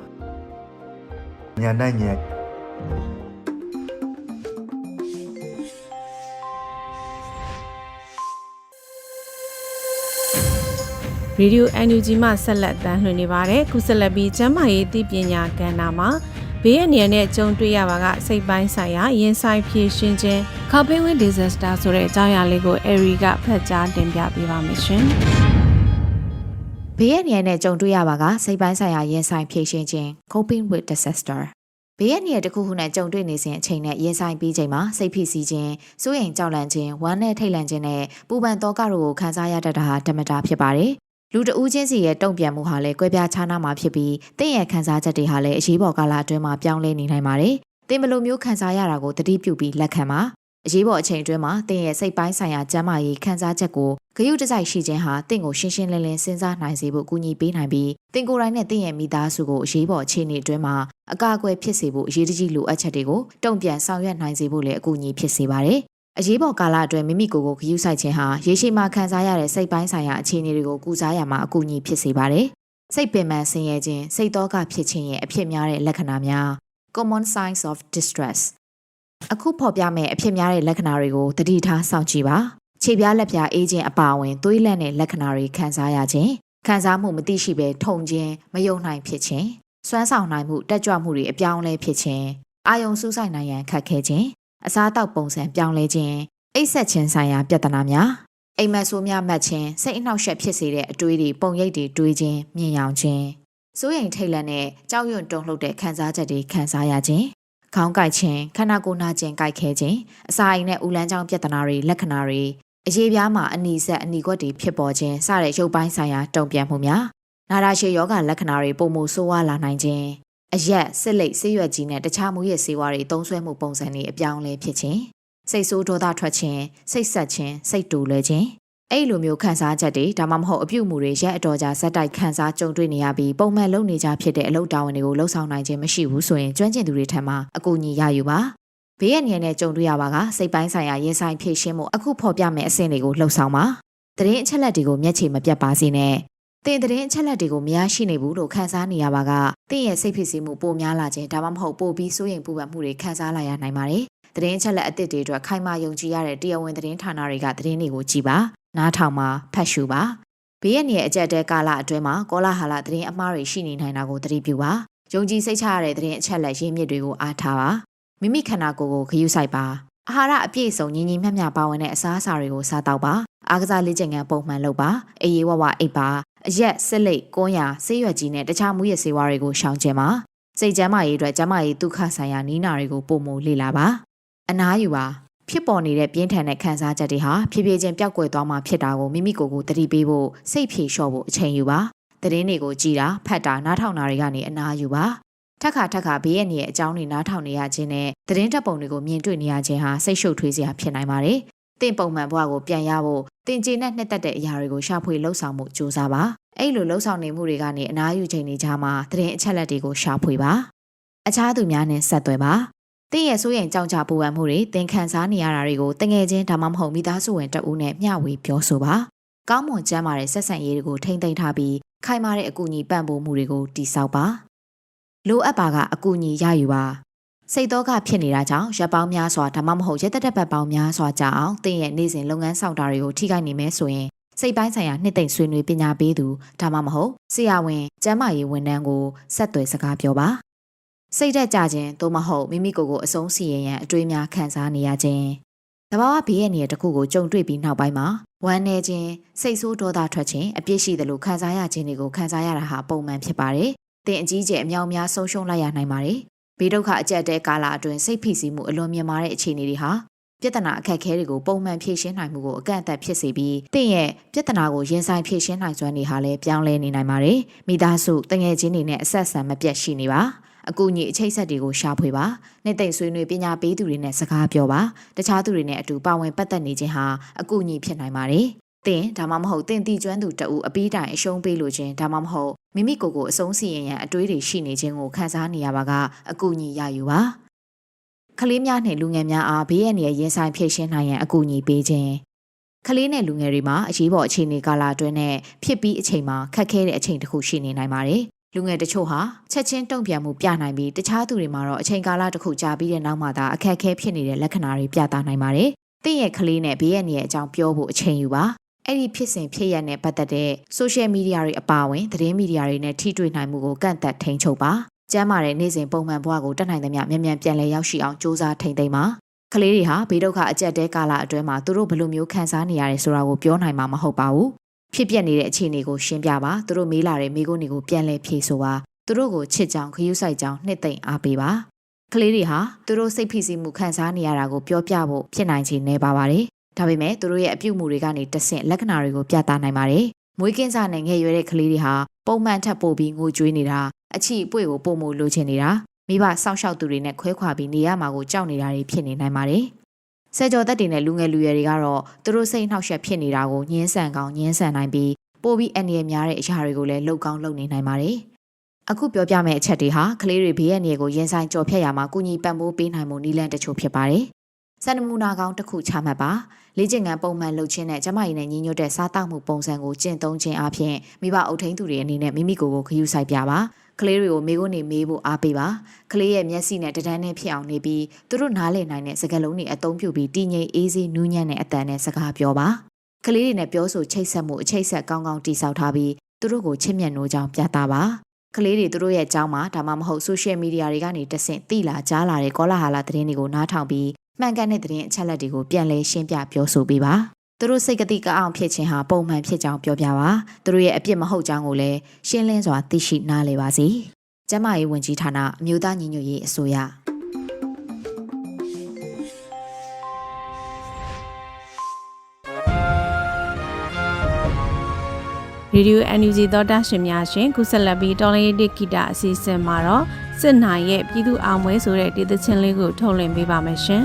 ညာနိုင်ညာ ရေဒီယို NUG မှဆက်လက်တမ်းလွှင့်နေပါတယ်ခုဆက်လက်ပြီးကျမ်းမာရေးသိပညာကဏ္ဍမှာဘေးအန္တရာယ်နဲ့ကြုံတွေ့ရပါကစိတ်ပိုင်းဆိုင်ရာရင်ဆိုင်ဖြည့်ရှင်းခြင်း coping with disaster ဆိုတဲ့အကြောင်းအရာလေးကို Eri ကဖတ်ကြားတင်ပြပေးပါမယ်ရှင်ဘေးရန်ရည်နဲ့ကြုံတွေ့ရပါကစိတ်ပိုင်းဆိုင်ရာရင်ဆိုင်ဖြေရှင်းခြင်း coping with disaster ဘေးရန်ရည်တစ်ခုခုနဲ့ကြုံတွေ့နေစဉ်အချိန်နဲ့ရင်ဆိုင်ပြီးချိန်မှာစိတ်ဖိစီးခြင်းစိုးရိမ်ကြောက်လန့်ခြင်းဝမ်းနဲ့ထိတ်လန့်ခြင်းနဲ့ပူပန်သောကတို့ကိုခံစားရတတ်တာဟာဓမ္မတာဖြစ်ပါတယ် လူတဦးချင်းစီရဲ့တုံ့ပြန်မှုဟာလည်းကွဲပြားခြားနားမှာဖြစ်ပြီးတင့်ရဲ့ခံစားချက်တွေဟာလည်းအရေးပေါ်ကာလအတွင်းမှာပြောင်းလဲနေနိုင်ပါတယ်။တင်ဘလိုမျိုးခံစားရတာကိုသတိပြုပြီးလက်ခံပါ။အရေးပေါ်အချိန်အတွင်းမှာတင်ရဲ့စိတ်ပိုင်းဆိုင်ရာကျန်းမာရေးခံစားချက်ကိုဂရုတစိုက်ရှိခြင်းဟာတင့်ကိုရှင်းရှင်းလင်းလင်းစဉ်းစားနိုင်စေဖို့ကူညီပေးနိုင်ပြီးတင်ကိုယ်တိုင်နဲ့တင့်ရဲ့မိသားစုကိုအရေးပေါ်အခြေအနေအတွင်းမှာအကာအကွယ်ဖြစ်စေဖို့အရေးတကြီးလိုအပ်ချက်တွေကိုတုံ့ပြန်ဆောင်ရွက်နိုင်စေဖို့လည်းအကူအညီဖြစ်စေပါတယ်။ အရေးပေါ်ကာလအတွင်းမိမိကိုယ်ကိုဂရုစိုက်ခြင်းဟာရေရှည်မှာခံစားရတဲ့စိတ်ပိုင်းဆိုင်ရာအခြေအနေတွေကိုကုစားရမှာအကူအညီဖြစ်စေပါတယ်။စိတ်ပင်ပန်းဆင်းရဲခြင်းစိတ်တော့ကဖြစ်ခြင်းရဲ့အဖြစ်များတဲ့လက္ခဏာများ common signs of distress အခုဖော်ပြမယ့်အဖြစ်များတဲ့လက္ခဏာတွေကိုသတိထားစောင့်ကြည့်ပါ။ခြေပြားလက်ပြားအေးခြင်းအပါအဝင်သွေးလန့်တဲ့လက္ခဏာတွေခံစားရခြင်းခံစားမှုမသိရှိပဲထုံခြင်းမယုံနိုင်ဖြစ်ခြင်းစွမ်းဆောင်နိုင်မှုတက်ကြွမှုတွေအပြောင်းအလဲဖြစ်ခြင်းအာယုံစူးစိုက်နိုင်ရန်ခက်ခဲခြင်း အစားအသောက်ပုံစံပြောင်းလဲခြင်းအိပ်ဆက်ခြင်းဆိုင်ရာပြဿနာများအိမ်မက်ဆိုးများမှတ်ခြင်းစိတ်အနှောက်အယှက်ဖြစ်စေတဲ့အတွေးတွေပုံရိပ်တွေတွေးခြင်းမြင်ရောင်ခြင်းစိုးရိမ်ထိတ်လန့်တဲ့ကြောက်ရွံ့တုန်လှုပ်တဲ့ခံစားချက်တွေခံစားရခြင်းခေါင်းကိုက်ခြင်းခန္ဓာကိုယ်နာခြင်းကိုက်ခဲခြင်းအစာအိမ်နဲ့ဦးလန်းကြောင်းပြဿနာတွေလက္ခဏာတွေအရေးပြားမှာအနီဆက်အနီကွက်တွေဖြစ်ပေါ်ခြင်းစတဲ့ရုပ်ပိုင်းဆိုင်ရာတုံ့ပြန်မှုများနာတာရှည်ယောဂလက္ခဏာတွေပုံမှုဆိုးဝါးလာနိုင်ခြင်း အရက်စစ်လိတ်ဆေးရွက်ကြီးနဲ့တခြားမူရစ်ဆေးဝါးတွေသုံးစွဲမှုပုံစံတွေအပြောင်းလဲဖြစ်ခြင်းစိတ်ဆိုးဒေါသထွက်ခြင်းစိတ်ဆက်ခြင်းစိတ်တူလွယ်ခြင်းအဲ့လိုမျိုးခံစားချက်တွေဒါမှမဟုတ်အပြုတ်မှုတွေရက်အတော်ကြာဇက်တိုက်ခံစားကြုံတွေ့နေရပြီးပုံမှန်လုပ်နေကြဖြစ်တဲ့အလုပ်တာဝန်တွေကိုလှုပ်ဆောင်နိုင်ခြင်းမရှိဘူးဆိုရင်ကျွမ်းကျင်သူတွေထံမှအကူအညီရယူပါဘေးရန်ရန်နဲ့ကြုံတွေ့ရပါကစိတ်ပိုင်းဆိုင်ရာရင်ဆိုင်ဖြည့်ရှင်းမှုအခုဖော်ပြမယ့်အဆင့်တွေကိုလှုပ်ဆောင်ပါသတင်းအချက်လက်တွေကိုမျက်ခြေမပြတ်ပါစေနဲ့ တင်သတင်းအချက်လက်တွေကိုမရရှိနေဘူးလို့ခံစားနေရပါကတင့်ရဲ့စိတ်ဖြစ်စီမှုပိုများလာခြင်းဒါမှမဟုတ်ပိုပြီးစိုးရိမ်ပူပန်မှုတွေခံစားလာရနိုင်ပါတယ်သတင်းအချက်လက်အသစ်တွေအတွက်ခိုင်မာယုံကြည်ရတဲ့တရားဝင်သတင်းဌာနတွေကသတင်းတွေကိုကြည်ပါနားထောင်ပါဖတ်ရှုပါဘေးရန်ရဲ့အကြက်တဲကာလအတွင်းမှာကောလာဟာလသတင်းအမှားတွေရှိနေနိုင်တာကိုသတိပြုပါယုံကြည်စိတ်ချရတဲ့သတင်းအချက်လက်ရင်းမြစ်တွေကိုအားထားပါမိမိခန္ဓာကိုယ်ကိုဂရုစိုက်ပါအာဟာရအပြည့်စုံညီညီမျှမျှပါဝင်တဲ့အစားအစာတွေကိုစားတော့ပါအားကစားလေ့ကျင့်ခန်းပုံမှန်လုပ်ပါအေးအေးဝဝအိပ်ပါ အရက်စစ်လိတ်ကွန်းရာဆေးရွက်ကြီးနဲ့တခြားမူရစ်ဆေးဝါးတွေကိုရှောင်ကျဉ်ပါစိတ်ကျန်းမာရေးအတွက်ကျန်းမာရေးဒုက္ခဆိုင်ရာနီးနာတွေကိုပုံမလေ့လာပါအနားယူပါဖြစ်ပေါ်နေတဲ့ပြင်းထန်တဲ့ခံစားချက်တွေဟာဖြည်းဖြည်းချင်းပျောက်ကွယ်သွားမှဖြစ်တာကိုမိမိကိုယ်ကိုသတိပေးဖို့စိတ်ဖြေလျှော့ဖို့အချိန်ယူပါသတင်းတွေကိုကြည်တာဖတ်တာနားထောင်တာတွေကနေအနားယူပါထက်ခါထက်ခါဘေးရဲ့နေရဲ့အကြောင်းတွေနားထောင်နေရခြင်းနဲ့သတင်းတပ်ပုံတွေကိုမြင်တွေ့နေရခြင်းဟာစိတ်ရှုပ်ထွေးစရာဖြစ်နိုင်ပါတယ်။ တင့်ပုံမှန်ဘဝကိုပြန်ရဖို့တင်ကျေနဲ့နှစ်သက်တဲ့အရာတွေကိုရှာဖွေလှုပ်ဆောင်မှုစူးစမ်းပါ။အဲ့လိုလှုပ်ဆောင်နေမှုတွေကနေအနားယူချိန်နေကြမှာသတင်းအချက်လက်တွေကိုရှာဖွေပါ။အခြားသူများနဲ့ဆက်သွယ်ပါ။တင်းရဲ့စိုးရိမ်ကြောက်ကြပူပန်မှုတွေသင်ခံစားနေရတာတွေကိုတငယ်ချင်းဒါမှမဟုတ်မိသားစုဝင်တဦးနဲ့မျှဝေပြောဆိုပါ။ကောင်းမွန်ကျန်းမာတဲ့ဆက်ဆံရေးတွေကိုထိမ့်သိမ်းထားပြီးခိုင်မာတဲ့အကူအညီပံ့ပိုးမှုတွေကိုတည်ဆောက်ပါ။လိုအပ်ပါကအကူအညီရယူပါ စိတ်တော့ကဖြစ်နေတာကြောင့်ရက်ပေါင်းများစွာဒါမှမဟုတ်ရက်သက်သက်ပတ်ပေါင်းများစွာကြာအောင်တင်းရဲ့နေ့စဉ်လုပ်ငန်းဆောင်တာတွေကိုထိခိုက်နေမဲဆိုရင်စိတ်ပိုင်းဆိုင်ရာနှစ်သိမ့်ဆွေးနွေးပညာပေးသူဒါမှမဟုတ်ဆရာဝန်ကျန်းမာရေးဝန်ထမ်းကိုဆက်သွယ်စကားပြောပါစိတ်သက်ကြခြင်းသို့မဟုတ်မိမိကိုယ်ကိုအဆုံးစီရင်ရန်အတွေးများခံစားနေရခြင်းတဘာဝဘေးရဲ့နေရာတစ်ခုကိုကြုံတွေ့ပြီးနောက်ပိုင်းမှာဝမ်းနည်းခြင်းစိတ်ဆိုးဒေါသထွက်ခြင်းအပြစ်ရှိသလိုခံစားရခြင်းတွေကိုခံစားရတာဟာပုံမှန်ဖြစ်ပါတယ်တင်အကြီးကျယ်အမြောက်များဆုံးရှုံးလိုက်ရနိုင်ပါတယ် ဘေးဒုက္ခအကျက်တဲကာလအတွင်းစိတ်ဖိစီးမှုအလွန်မြင့်မားတဲ့အခြေအနေတွေဟာပြဿနာအခက်အခဲတွေကိုပုံမှန်ဖြေရှင်းနိုင်မှုကိုအကန့်အသတ်ဖြစ်စေပြီးတင့်ရဲ့ပြဿနာကိုရင်ဆိုင်ဖြေရှင်းနိုင်စွမ်းတွေဟာလည်းပြောင်းလဲနေနိုင်ပါတယ်။မိသားစုတငယ်ချင်းတွေနဲ့အဆက်အဆံမပြတ်ရှိနေပါ။အကူအညီအချိတ်ဆက်တွေကိုရှာဖွေပါ။နှစ်သိမ့်ဆွေးနွေးပညာပေးသူတွေနဲ့စကားပြောပါ။တခြားသူတွေနဲ့အတူပါဝင်ပတ်သက်နေခြင်းဟာအကူအညီဖြစ်နိုင်ပါတယ်။တင်ဒါမှမဟုတ်တင်တီကျွမ်းသူတအူအပီးတိုင်အရှုံးပေးလို့ခြင်းဒါမှမဟုတ် မိမိကိုယ်ကိုအဆုံးစီရင်ရန်အတွေးတွေရှိနေခြင်းကိုခံစားနေရပါကအကူအညီရယူပါကလေးများနဲ့လူငယ်များအားဘေးရန်ရဲ့ရင်ဆိုင်ဖြည့်ရှင်းနိုင်ရန်အကူအညီပေးခြင်းကလေးနဲ့လူငယ်တွေမှာအရေးပေါ်အခြေအနေကာလအတွင်းနဲ့ဖြစ်ပြီးအချိန်မှာခက်ခဲတဲ့အချိန်တစ်ခုရှိနေနိုင်ပါတယ်လူငယ်တချို့ဟာချက်ချင်းတုံ့ပြန်မှုပြနိုင်ပြီးတခြားသူတွေမှာတော့အချိန်ကာလတစ်ခုကြာပြီးတဲ့နောက်မှသာအခက်အခဲဖြစ်နေတဲ့လက္ခဏာတွေပြသနိုင်ပါတယ်။တင့်ရဲ့ကလေးနဲ့ဘေးရန်ရဲ့အကြောင်းပြောဖို့အချိန်ယူပါ အဲ့ဒီဖြစ်စဉ်ဖြစ်ရတဲ့ပတ်သက်တဲ့ social media တွေအပါအဝင်သတင်းမီဒီယာတွေနဲ့ထိတွေ့နိုင်မှုကိုကန့်သက်ထိန်းချုပ်ပါ။ကျမ်းမာတဲ့နေ့စဉ်ပုံမှန်ဘဝကိုတက်နိုင်သမျှမြန်မြန်ပြန်လည်ရောက်ရှိအောင်စ조사ထိန်းသိမ်းပါ။ကလေးတွေဟာဘေးဒုက္ခအကျက်တဲကာလအတွင်းမှာသူတို့ဘယ်လိုမျိုးခံစားနေရတယ်ဆိုတာကိုပြောနိုင်မှာမဟုတ်ပါဘူး။ဖြစ်ပျက်နေတဲ့အခြေအနေကိုရှင်းပြပါ။သူတို့မေးလာတဲ့မိကိုတွေကိုပြန်လည်ဖြေဆိုပါ။သူတို့ကိုချစ်ကြောင်ခရူးဆိုင်ကြောင်နှစ်သိမ့်အားပေးပါ။ကလေးတွေဟာသူတို့စိတ်ဖိစီးမှုခံစားနေရတာကိုပြောပြဖို့ဖြစ်နိုင်ခြေနေပါပါတယ်။ ဒါပေမဲ့သူတို့ရဲ့အပြုတ်မှုတွေကနေတဆင့်လက္ခဏာတွေကိုပြသနိုင်ပါတယ်။မွေးကင်းစားနဲ့ငယ်ရွယ်တဲ့ကလေးတွေဟာပုံမှန်ထပ်ပို့ပြီးငိုကြွေးနေတာအချီအပွေကိုပုံမှုလိုချင်နေတာမိဘစောင့်ရှောက်သူတွေနဲ့ခွဲခွာပြီးနေရမှာကိုကြောက်နေတာတွေဖြစ်နေနိုင်ပါတယ်။ဆယ်ကျော်သက်တွေနဲ့လူငယ်လူရွယ်တွေကတော့သူတို့စိတ်နှောက်ယှက်ဖြစ်နေတာကိုညှင်းဆန်ကောင်းညှင်းဆန်နိုင်ပြီးပိုပြီးအန္တရာယ်များတဲ့အရာတွေကိုလည်းလှုပ်ကောင်းလုပ်နေနိုင်ပါတယ်။အခုပြောပြမယ့်အချက်တွေဟာကလေးတွေဘေးရန်နေကိုရင်ဆိုင်ကြော်ဖြတ်ရမှာကုညီပံ့ပိုးပေးနိုင်မှုနည်းလမ်းတချို့ဖြစ်ပါတယ်။ စံနမူနာကောင်းတစ်ခုချမှတ်ပါလေ့ကျင့်ခန်းပုံမှန်လုပ်ခြင်းနဲ့ကျမကြီးနဲ့ညီညွတ်တဲ့စားတောက်မှုပုံစံကိုကျင့်သုံးခြင်းအပြင်မိဘအုပ်ထိန်းသူတွေအနေနဲ့မိမိကိုယ်ကိုခရူးဆိုင်ပြပါကလေးတွေကိုမေးခွန်းနေမေးဖို့အားပေးပါကလေးရဲ့မျက်စိနဲ့တဒန်းနဲ့ဖြစ်အောင်နေပြီးသူတို့နားလည်နိုင်တဲ့စကားလုံးတွေအသုံးပြုပြီးတည်ငြိမ်အေးဆေးနူးညံ့တဲ့အတန်နဲ့စကားပြောပါကလေးတွေနဲ့ပြောဆိုချိတ်ဆက်မှုအချိတ်ဆက်ကောင်းကောင်းတိဆောက်ထားပြီးသူတို့ကိုချစ်မြတ်နိုးကြောင်းပြသပါကလေးတွေသူတို့ရဲ့အကြောင်းမှာဒါမှမဟုတ် social media တွေကနေတဆင့်သိလာကြားလာတဲ့ကောလာဟာလာသတင်းတွေကိုနားထောင်ပြီး မှန်ကန်တဲ့သတင်းအချက်အလက်တွေကိုပြန်လည်ရှင်းပြပြောဆိုပေးပါသူတို့စိတ်ကတိကအောင်ဖြစ်ခြင်းဟာပုံမှန်ဖြစ်ကြောင်းပြောပြပါသူတို့ရဲ့အပြစ်မဟုတ်ကြောင်းကိုလည်းရှင်းလင်းစွာသိရှိနားလည်ပါစေကျမရေးဝန်ကြီးဌာနအမျိုးသားညီညွတ်ရေးအစိုးရရေဒီယို NUG သောတာရှင်များရှင်ကုဆက်လက်ပြီးတော်လေးတစ်ဂီတာအစီအစဉ်မှာတော့ စစ်နိုင်ရဲ့ပြည်သူအောင်ပွဲဆိုတဲ့တည်သချင်းလေးကိုထုတ်လွှင့်ပေးပါမယ်ရှင်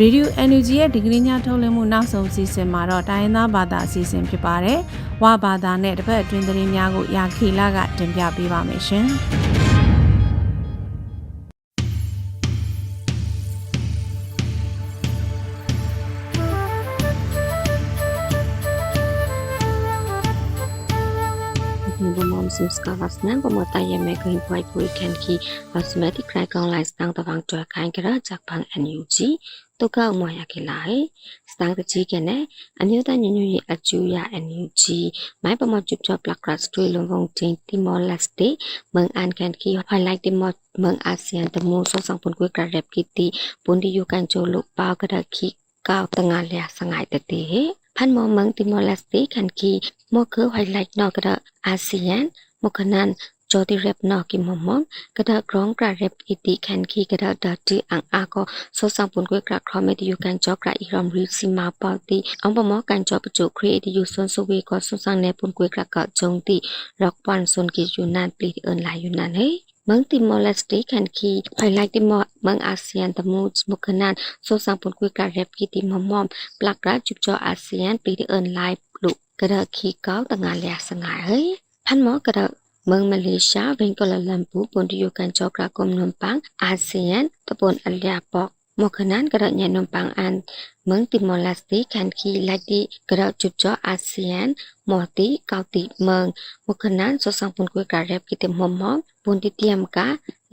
ရေဒီယို NUG ရဲ့ဒီကနေ့ညထုတ်လွှင့်မှုနောက်ဆုံးအစီအစဉ်မှာတော့တိုင်းရင်းသားဘာသာအစီအစဉ်ဖြစ်ပါတယ်။ဝါဘာသာနဲ့တစ်ပတ်အတွင်းသတင်းများကိုရာခေလာကတင်ပြပေးပါမယ်ရှင်။ Bomom Simska Vasnan Bomota Yeme Green White Boy Kenki Basmati Crack Online Stang Tawang Twa Kain Kara Jakpang NUG တုတ်ကောက်မွာရခဲ့လာဟဲစတန်တကြီးကနဲ့အမျိုးသားညီညွတ်ရေးအကျိုးရ NUG မိုင်းပမကျွတ်ချပလက်ကရတ်စထွေလုံုံချင်းတီမောလက်စတေမန်အန်ကန်ကီဟိုင်လိုက်တီမောမန်အာဆီယံတမိုးဆောဆောင်ပွန်ကွေကရက်ကီတီပွန်ဒီယိုကန်ချိုလုပါကရခီကောက်တငါလျာစငိုင်တတေဟဲဖန်မောမန်တီမောလက်စတေကန်ကီမောကဟိုင်လိုက်နော်ကရအာဆီယံ มุกนันจอดิเร็บนอกิมมอมกระดากร้องกระเร็บอิติแคนคีกระดาดัดจีอังอาก็โซสังปุ่นกวยกระครอมเอติยูการจอกระอิรอมริซิมาปาติอังปมอการจอประจุครีเอติยูซนสวีก็สสังในปุ่นกวยกระเกาะจงติล็อกปันซนกิจยูนานปลีเอินหลายยูนานเฮ้เมืองติมอร์เลสติกันคีภายไลติมอร์เมืองอาเซียนตะมูสมุกนานโซสังผลคุยการเรบกิติมอมมอมปลักรัจุกจออาเซียนปีที่เอินไลลุกระเดคีเก้าต่างงานแหลกสงายเฮ้ พันหมอกระเมืองมาเลเซียเวงกอลาลัมปูปนดิโยกันจอกรากรมนมปังอาเซียนตะปนอัลยาปอกมกนั้นกระญานมปังอันเมืองติมอลลาสติคันคีลัดดิกระจุดจออาเซียนมอติกาติเมืองมกนั้นสสังปนกุยกระเรบกิติมอมมอมปุนติเตรียมกะ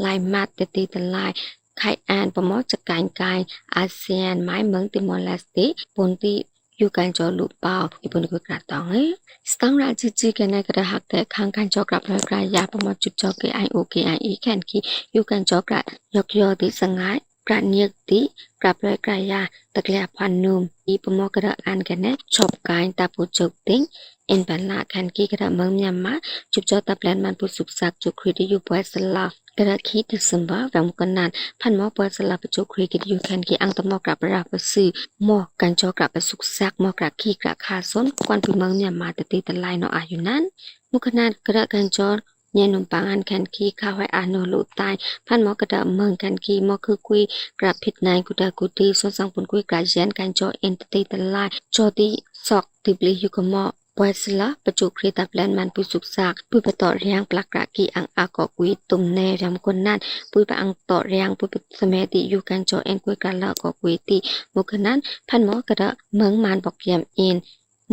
ลายมัดตติตลายไข่อ่านปมอจักการกายอาเซียนไม้เมืองติมอลลาสติปนติ ယူကန်ကျော်လူပေါဒီပုန်ကိုကရတောင်းဟဲစတန်ရာချီချီကနကရဟက်တဲ့ခန်ကန်ကျော်ကရပရကရပမချွတ်ကျော်ကေအိုင်အိုကေအိုင်အီကန်ကီယူကန်ကျော်ကယောက်ယောဒီစငိုင်း กระเนียกติกระเปรกระยาตะเกลียพันนุมอีปมอกระอันกันเนชอบกายตาปูจกติงเอ็นบันลาคันกีกระเมืองเมียนมาจุบจอตะแปลนมันปุสุกสักจุครีดิยูปวยสลาก กระคิดสมบ่าแวงมุกนานพันหมอเปิดสลับไปโจุครีกิดยูแคนกีอังตมอกรับราบสื่อหมอกกันจอกรับสุกซักหมอกรัขี้กระคาส้นควนปีเมืองเนี่ยมาแต่ตีตะไลเนาะอายุนั้นมุกนานกระกันจอกยนมปังอันแคนคีข้าวไว้อานลุตายพันหมอกระดาเมืองคันคีหมอคือคุยกระผิดนายกุดากุดีส่วนสังปนคุยกระเย็นกันจอเอ็นตตีตะไลจอตีสอกติบลีอยู่กับหมอ ปวยสละประจุครีตับแลนมันปุยสุกซากปุยปต่อเรียงปลักระกีอังอากอกุยตุมแนรำคนนั้นปุยปะอังต่อเรียงปุยปสมัยติอยู่กันจอเอ็นกุยกันละกอกุยติมุกนั้นพันหมอกระดะเมืองมันบอกเยี่ยมอิน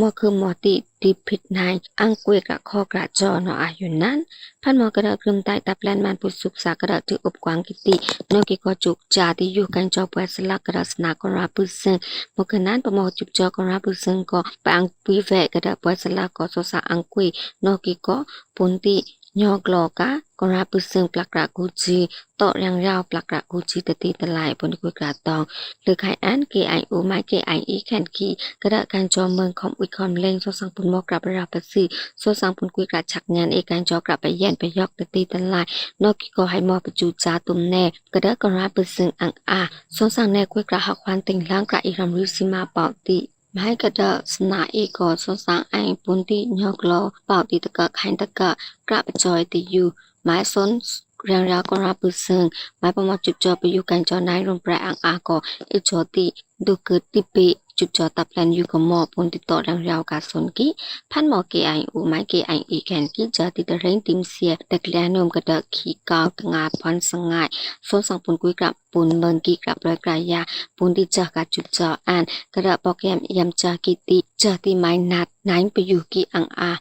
มอคือมอติดิพิดนายอังกุยกะคอกระจอเนาะอายุนั้นพันมอกระดกรึมใต้ตับแลนมันปุสุกสากระดถืออบกวางกิตินกิกอจุกจาที่อยู่กันจอปวสลักกระสนากราปุซึงมอกนั้นปมอจุกจอกราปุซึงก็ปังปุยแวกระดะปวสลักก็สสาอังกุยนกิกอปุนติ ยอกลอกะกราปุซึงปลักระกูจีตอยังยาวปลักระกูจีตติตลายบนกุยกระตองหรือไขอันเกไออูมาเกไออีแคนกีกระดการจอมเมืองของอุคอมเล่งโซสังปุนมอกรับราปสีโซสังปุนกุยกระฉักงานเอการจอกลับไปแย่นไปยอกตติตลายนอกกิกอให้มอปจูจาตุมแน่กระดกราปุซึงอังอาโซสังแน่กุกระหักควันติงล้างกระอีรำรุซิมาเป่าติ ไม่กระดสนาอีกอสสางไอปุ่นติยอกลอเป่าติตะกะขันตะกะกระปจอยติยูไม้สนเรียงราวกรับปืนซึ่งไม้ประมาจุดจอไปอยู่กันจอนายรวมแปรอังอาก็อิจโจติดูเกิดติปี จุดจอตับแลนอยู่กับหมอปนติดต่อเรียาวกาสนกิพันหมอเกไออูไมายเกไออีแกนกิจอติดเร่งติมเสียตะเกลียนมกระดกขีกาวตงาพันสงายสนสังปุนกุยกลับปุนเบินกิกระเปรกรายาปุนติจากาจุดจออันกระปอกแยมยำจากิติจอติไม้นัดไหนไปอยู่กิอังอา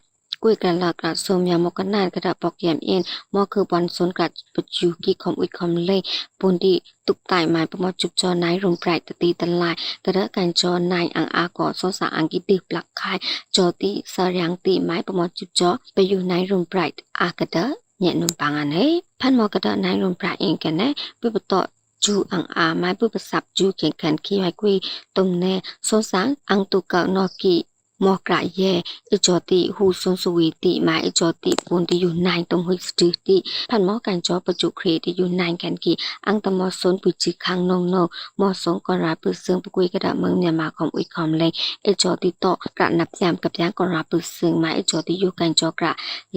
กุ้ยกระลากระสมยามกนานกระดาปอกแยมเอ็นมอคือวันสนกระปัจจุกิคอมอุดคอมเลยปุ่นดีตุกตายหมายประมอจุบจอนายรมไพรตตีตลายกระดาการจอนายอังอากอสสาอังกิดึกหลักคายจอตีสยังตีหมายประมอจุบจอไปอยู่ในายมไพรอากระดาเนี่ยนุ่มปังอันเฮ้พันมอกระดาในรมไพรเองกันนะปิปตอจูอังอาไม้ผู้ประสับจูเข่งขันขี้ไม้กุยตมแน่โซสังอังตุเก่านอกี မောကရရဲ့အကျော်တိဟူဆွန်ဆူဝီတိမာအကျော်တိပွန်တိယူနိုင်တုံဟိစတူတိဖန်မောကန်ကျော်ပจุခရတိယူနိုင်ကန်ကီအန်တမောဆွန်ပူချီခန်းနုံနောမောဆုံကရာပုစင်ပကွေကဒမင်းမြန်မာကွန်ဥကွန်လေအကျော်တိတော့ကနပ်ယမ်ကပယံကရာပုစင်မာအကျော်တိယူကန်ကျော်က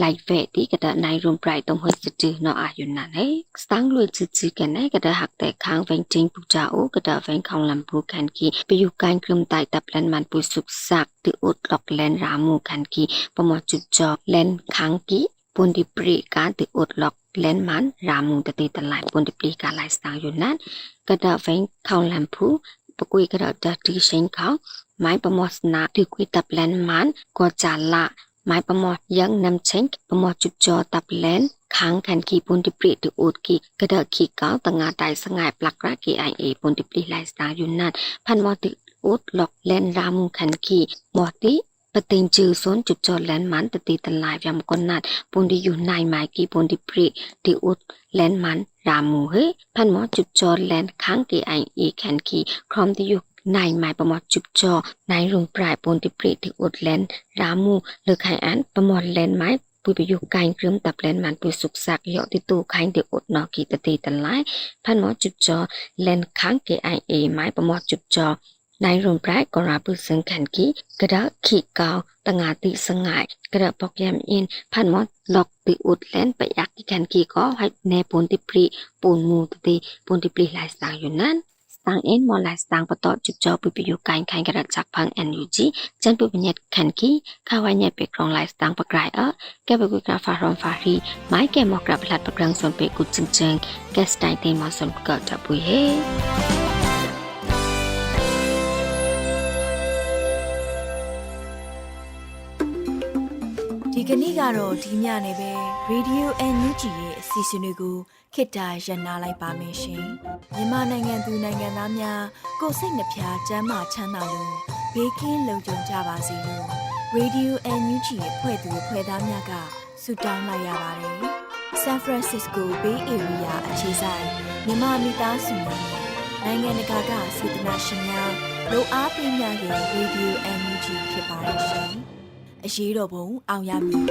လိုက်ဖဲတိကဒနိုင်ရုံပရိုက်တုံဟိစတူနောအာယူနာနေစတန်လွေချီချီကန်နေကဒဟက်တဲ့ခန်းဝင်တင်းပူချာအိုကဒဝင်ခေါလမ်ပူကန်ကီပယူကန်ကရုံတိုက်တပ်လန်မန်ပူစုဆပ်တူติอุดลอกแลนรามูคันกีปมอจุดจอแลนคังกีปุนดิปรีกาติอุดลอกแลนมันรามูตติตลายปุนดิปรีกาไลสตางอยู่นั้นกระดาเฟงเข้าลำพูปกุยกระดาดัตีเชงเขาไม้ปมอสนาติกุยตับแลนมันก็จาละไม้ปมอยังนำเชงปมอจุดจอตับแลนค้างคันกีปุนดิปรีติอุดกีกระดาขีเก้าตงาไตสงายปลักระกีไอเอปุนดิปรีไลสตางอยู่นั้นพันมอติ อุดหลอกแลนรามุขันขีหมอติปติงจือสนจุดจอแลนมันตติตลายยำกนนัดปุนดิอยู่ในไม้กีปุนดิปริติอุดแลนมันรามูเฮพันหมอจุดจอแลนค้างกีไออีแคนขีครอมที่อยู่ในไม้ประมอดจุดจอในรุงปลายปนดิปริติอุดแลนรามูเลือกไขอันประมอดแลนไม้ปุยไปอยู่ไกลเครื่มตับแลนมันปุยสุกสักยอติตูไข่เดีอดนอกีตติตลายพันหมอจุดจอแลนค้างเกไอเอไม้ประมอดจุดจอ နိုင်ရုံပရိုက်ကရာပုစံကန်ကီကဒခိကောတငါတိစငိုင်ကရပေါကယမ်အင်ဖန်မောလော့တိဥဒလန်ပယက်ကန်ကီကိုဟိုက်နေပွန်တိပရီပွန်မူတိပွန်တိပရီလိုက်စတာယွနန်စတန်အင်မောလိုက်စတန်ပတော့จุดจอปุပယုကိုင်ခိုင်ကရချက်ဖန် NUG ကျန်ပုပညက်ခန်ကီခါဝိုင်ညက်ပေကရောင်းလိုက်စတန်ပကရိုင်အကဲဘကွေကဖာရွန်ဖာရီမိုင်ကဲမောကရပလတ်ပကရန်ဆွန်ပေကုချင်ချင်ကက်စတိုင်တေမဆွန်ကတ်တပူဟေ ဒီကနေ့ကတော့ဒီညနေပဲ Radio NUG ရဲ့အစီအစဉ်လေးကိုခေတ္တရ延လိုက်ပါမယ်ရှင်မြန်မာနိုင်ငံသူနိုင်ငံသားများကိုယ်စိတ်နှဖျားစမ်းမချမ်းသာလို့ဘေးကင်းလုံခြုံကြပါစေလို့ Radio NUG ရဲ့ဖွဲ့သူဖွဲ့သားများကဆုတောင်းလိုက်ရပါတယ် San Francisco Bay Area အခြေစိုက်မြန်မာမိသားစုများနဲ့နိုင်ငံတကာကစေတနာရှင်များလိုအားပေးများရဲ့ Radio NUG ဖြစ်ပါတယ်ရှင်။ အရေးတော်ပုံအောင်ရမည်